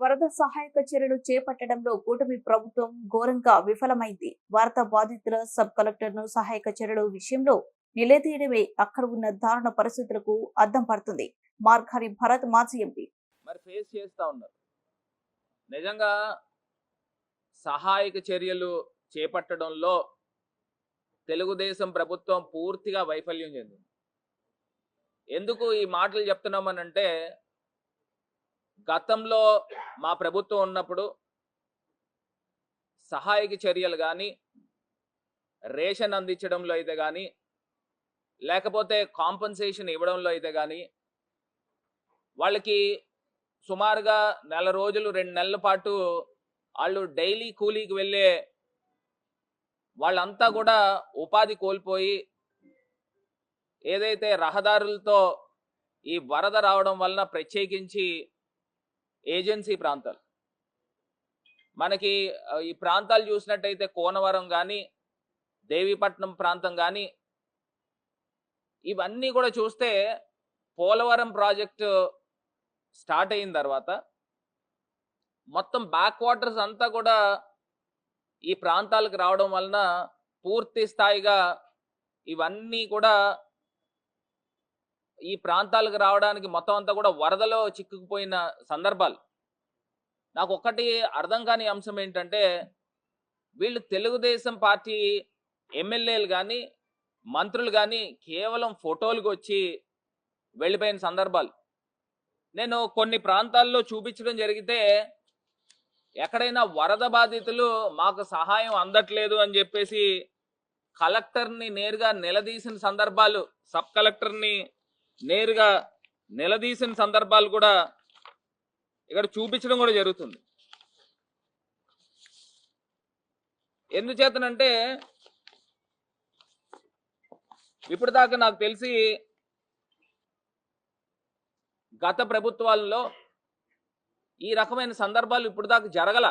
వరద సహాయక చర్యలు చేపట్టడంలో కూటమి ప్రభుత్వం ఘోరంగా విఫలమైంది. వరద బాధితుల సబ్ కలెక్టర్ను సహాయక చర్యల విషయంలో నిలదీయడమే అక్కడ ఉన్న దారుణ పరిస్థితులకు అద్దం పడుతుంది. మార్కారి భరత్ మాజీ ఎంపీ. మరి ఫేస్ చేస్తా ఉన్నారు. నిజంగా సహాయక చర్యలు చేపట్టడంలో తెలుగుదేశం ప్రభుత్వం పూర్తిగా వైఫల్యం చెందింది. ఎందుకు ఈ మాటలు చెప్తున్నామనంటే గతంలో మా ప్రభుత్వం ఉన్నప్పుడు సహాయక చర్యలు కానీ రేషన్ అందించడంలో అయితే కానీ లేకపోతే కాంపన్సేషన్ ఇవ్వడంలో అయితే కానీ వాళ్ళకి సుమారుగా నెల రోజులు రెండు నెలల పాటు వాళ్ళు డైలీ కూలీకి వెళ్ళే వాళ్ళంతా కూడా ఉపాధి కోల్పోయి ఏదైతే రహదారులతో ఈ వరద రావడం వలన ప్రత్యేకించి ఏజెన్సీ ప్రాంతాలు. మనకి ఈ ప్రాంతాలు చూసినట్టయితే కోనవరం కానీ దేవీపట్నం ప్రాంతం కానీ ఇవన్నీ కూడా చూస్తే పోలవరం ప్రాజెక్టు స్టార్ట్ అయిన తర్వాత మొత్తం బ్యాక్ వాటర్స్ అంతా కూడా ఈ ప్రాంతాలకు రావడం వలన పూర్తి స్థాయిగా ఇవన్నీ కూడా ఈ ప్రాంతాలకు రావడానికి మొత్తం అంతా కూడా వరదలో చిక్కుకుపోయిన సందర్భాలు. నాకు ఒక్కటి అర్థం కాని అంశం ఏంటంటే వీళ్ళు తెలుగుదేశం పార్టీ ఎమ్మెల్యేలు కానీ మంత్రులు కానీ కేవలం ఫోటోలకు వచ్చి వెళ్ళిపోయిన సందర్భాలు. నేను కొన్ని ప్రాంతాల్లో చూపించడం జరిగితే ఎక్కడైనా వరద బాధితులు మాకు సహాయం అందట్లేదు అని చెప్పేసి కలెక్టర్ని నేరుగా నిలదీసిన సందర్భాలు సబ్ కలెక్టర్ని నేరుగా నిలదీసిన సందర్భాలు కూడా ఇక్కడ చూపించడం కూడా జరుగుతుంది. ఎందుచేతనంటే ఇప్పుడు దాకా నాకు తెలిసి గత ప్రభుత్వాల్లో ఈ రకమైన సందర్భాలు ఇప్పుడు దాకా జరగల